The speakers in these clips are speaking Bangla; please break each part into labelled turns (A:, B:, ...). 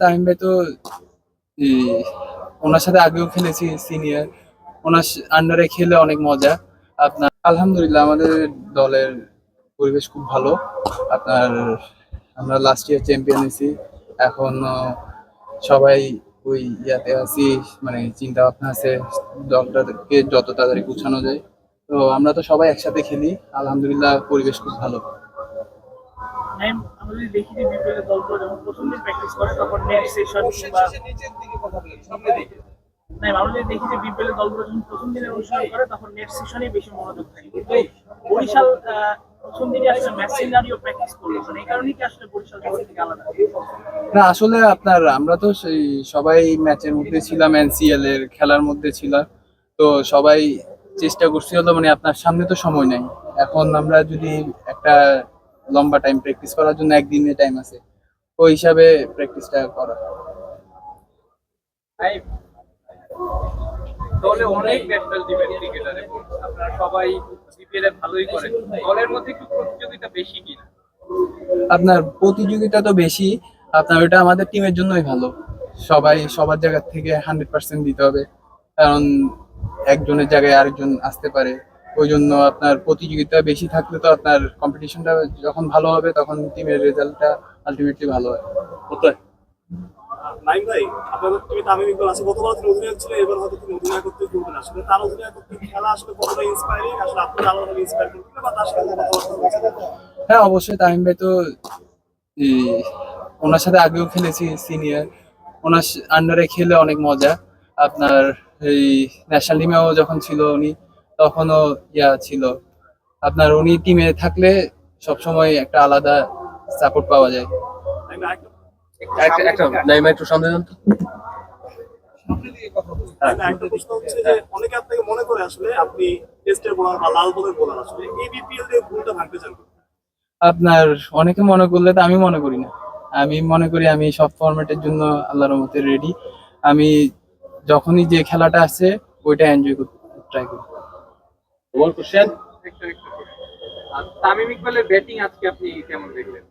A: তামিম ভাই তো ওনার সাথে আগেও খেলেছি সিনিয়র ওনার আন্ডারে খেলে অনেক মজা। আপনার, আলহামদুলিল্লাহ আমাদের দলের পরিবেশ খুব ভালো। আপনার, আমরা লাস্ট ইয়ার চ্যাম্পিয়ন হয়েছি। এখন সবাই ওই ইয়াতে আছি মানে চিন্তা ভাবনা আছে দলটাকে যত তাড়াতাড়ি গুছানো যায়। তো আমরা তো সবাই একসাথে খেলি। আলহামদুলিল্লাহ পরিবেশ খুব ভালো।
B: আমরা যদি দেখি যে বিপিএল দলগুলো যখন প্রথম দিন প্র্যাকটিস করে তখন নেক্সট সেশন আমরা যদি দেখি যে বিপিএল দলগুলো যখন প্রথম দিনে অনুশীলন করে তখন নেক্সট সেশনে বেশি মনোযোগ থাকে কিন্তু বরিশাল প্রথম দিনে আসলে ম্যাচ সিনারিও প্র্যাকটিস করল। মানে এই কারণেই কি আসলে বরিশাল দল থেকে আলাদা?
A: না আসলে আপনার আমরা তো সেই সবাই ম্যাচের মধ্যে ছিলাম এনসিএল এর খেলার মধ্যে ছিলাম। তো সবাই চেষ্টা করছি হলো মানে আপনার সামনে তো সময় নাই। এখন আমরা যদি একটা লম্বা টাইম প্র্যাকটিস করার জন্য একদিনের টাইম আছে। ওই হিসাবে প্র্যাকটিসটা করা।
C: দলে অনেক ন্যাশনাল টিমের ক্রিকেটার এবং আপনারা সবাই বিপিএল এ ভালোই করেন। দলের মধ্যে একটু প্রতিযোগিতা বেশি কিনা
A: আপনার প্রতিযোগিতা তো বেশি আপনার ওটা আমাদের টিমের জন্যই ভালো। সবাই সবার জায়গা থেকে হান্ড্রেড পার্সেন্ট দিতে হবে। কারণ একজনের জায়গায় আরেকজন আসতে পারে। ওই জন্য আপনার প্রতিযোগিতা বেশি থাকলে তো আপনার কম্পিটিশনটা যখন ভালো হবে তখন টিমের রেজাল্টটা আলটিমেটলি ভালো হয়।
D: নাইম ভাই আপনাদের টিমে তামিম ইকবাল আছে? গতবার তিনি অধিনায়ক ছিল এবার হয়তো তিনি অধিনায়ক করতে করবেন আসলে তার অধিনায়ক করতে খেলা আসলে কতটা ইন্সপায়ারিং আসলে আপনার আলাদাভাবে ইন্সপায়ার করবেন বা তার সাথে
A: হ্যাঁ অবশ্যই তামিম ভাই তো ওনার সাথে আগেও খেলেছি সিনিয়র ওনার আন্ডারে খেলে অনেক মজা। আপনার এই ন্যাশনাল টিমেও যখন ছিল উনি তখনও ইয়া ছিল। আপনার উনি টিমে থাকলে সবসময় একটা আলাদা সাপোর্ট পাওয়া যায়।
D: নাইম ভাই, আরেকটা
E: একটা একটা নাইমা একটু সামনে যান তো।
D: একটা প্রশ্ন হচ্ছে যে অনেকে আপনাকে মনে করে আসলে আপনি টেস্টের বোলার বা লাল বলের বোলার আসলে এই বিপিএল দিয়ে ভুলটা ভাঙতে চান
A: আপনার অনেকে মনে করলে তো আমি মনে করি না। আমি মনে করি আমি সব ফরম্যাটের জন্য আল্লাহর মতে রেডি আমি যখনই যে খেলাটা আছে ওইটা এনজয় করতে ট্রাই করি।
E: তোমার কোশ্চেন
C: তামিম ইকবালের ব্যাটিং আজকে আপনি কেমন দেখলেন?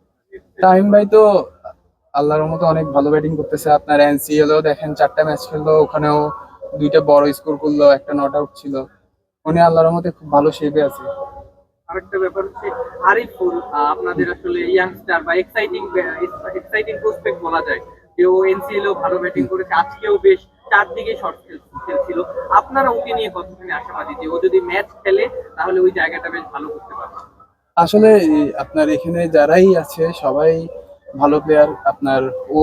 A: তামিম ভাই তো আল্লাহর মতো অনেক ভালো ব্যাটিং করতেছে। আপনার এনসিএলও দেখেন চারটা ম্যাচ খেললো ওখানেও দুইটা বড় স্কোর করল একটা নট আউট ছিল। উনি আল্লাহর মতে খুব ভালো শেপে আছে।
C: আরেকটা ব্যাপার হচ্ছে আরিফুল আহ, আপনাদের আসলে ইয়াংস্টার বা এক্সাইটিং এক্সাইটিং প্রসপেক্ট বলা যায়। যে ও এনসিএল ও ভালো ব্যাটিং করেছে। আজকেও বেশ চারদিকে শর্ট খেলছিল আপনারা ওকে নিয়ে কতখানি আশাবাদী যে ও যদি ম্যাচ খেলে তাহলে ওই জায়গাটা বেশ ভালো করতে পারবে?
A: আসলে আপনার এখানে যারাই আছে সবাই ভালো প্লেয়ার আপনার ও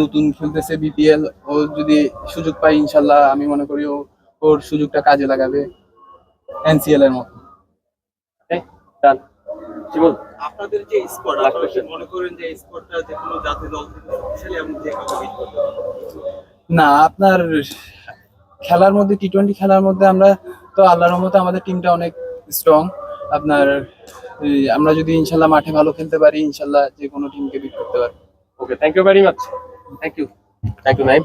A: নতুন খেলতেছে বিপিএল ও যদি সুযোগ পায় ইনশাল্লাহ আমি মনে করি ও ওর সুযোগটা কাজে লাগাবে এনসিএল এর মতো।
D: আপনাদের যে স্কোয়াড
E: Last
D: মনে করেন যে স্কোয়াডটা যে কোনো জাতীয় দল থেকে শক্তিশালী এবং যে?
A: না আপনার খেলার মধ্যে টি টোয়েন্টি খেলার মধ্যে আমরা তো আল্লাহর মতো আমাদের টিমটা অনেক স্ট্রং আপনার আমরা যদি ইনশাল্লাহ মাঠে ভালো খেলতে পারি ইনশাল্লাহ যে কোনো টিমকে বিট করতে পারি
E: okay thank you very much thank you thank you Naim